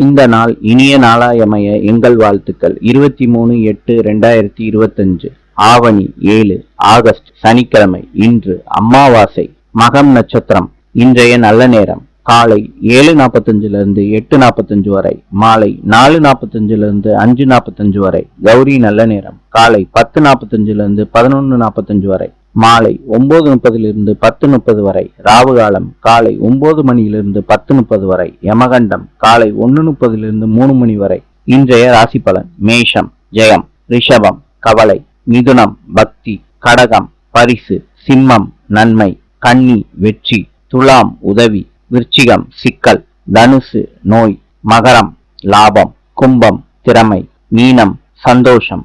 இந்த நாள் இனிய நாளாயமைய எங்கள் வாழ்த்துக்கள். இருபத்தி மூணு எட்டு ரெண்டாயிரத்தி இருபத்தஞ்சு. ஆவணி ஏழு ஆகஸ்ட் சனிக்கிழமை இன்று அமாவாசை. மகம் நட்சத்திரம். இன்றைய நல்ல நேரம். காலை ஏழு நாற்பத்தஞ்சுல இருந்து எட்டு நாற்பத்தஞ்சு வரை. மாலை நாலு நாற்பத்தஞ்சுல இருந்து அஞ்சு நாற்பத்தஞ்சு வரை. கௌரி நல்ல நேரம். காலை பத்து நாற்பத்தஞ்சுல இருந்து பதினொன்று நாற்பத்தஞ்சு வரை. மாலை ஒன்பது முப்பதிலிருந்து பத்து முப்பது வரை ராவுகாலம் காலை ஒன்பது மணியிலிருந்து பத்து முப்பது வரை யமகண்டம் காலை ஒன்னு முப்பதிலிருந்து மூணு மணி வரை. இன்றைய ராசி பலன் மேஷம் ஜெயம் ரிஷபம் கவலை மிதுனம் பக்தி கடகம் பரிசு சிம்மம் நன்மை கன்னி வெற்றி துலாம் உதவி விருச்சிகம் சிக்கல் தனுசு நோய் மகரம் லாபம் கும்பம் திறமை மீனம் சந்தோஷம்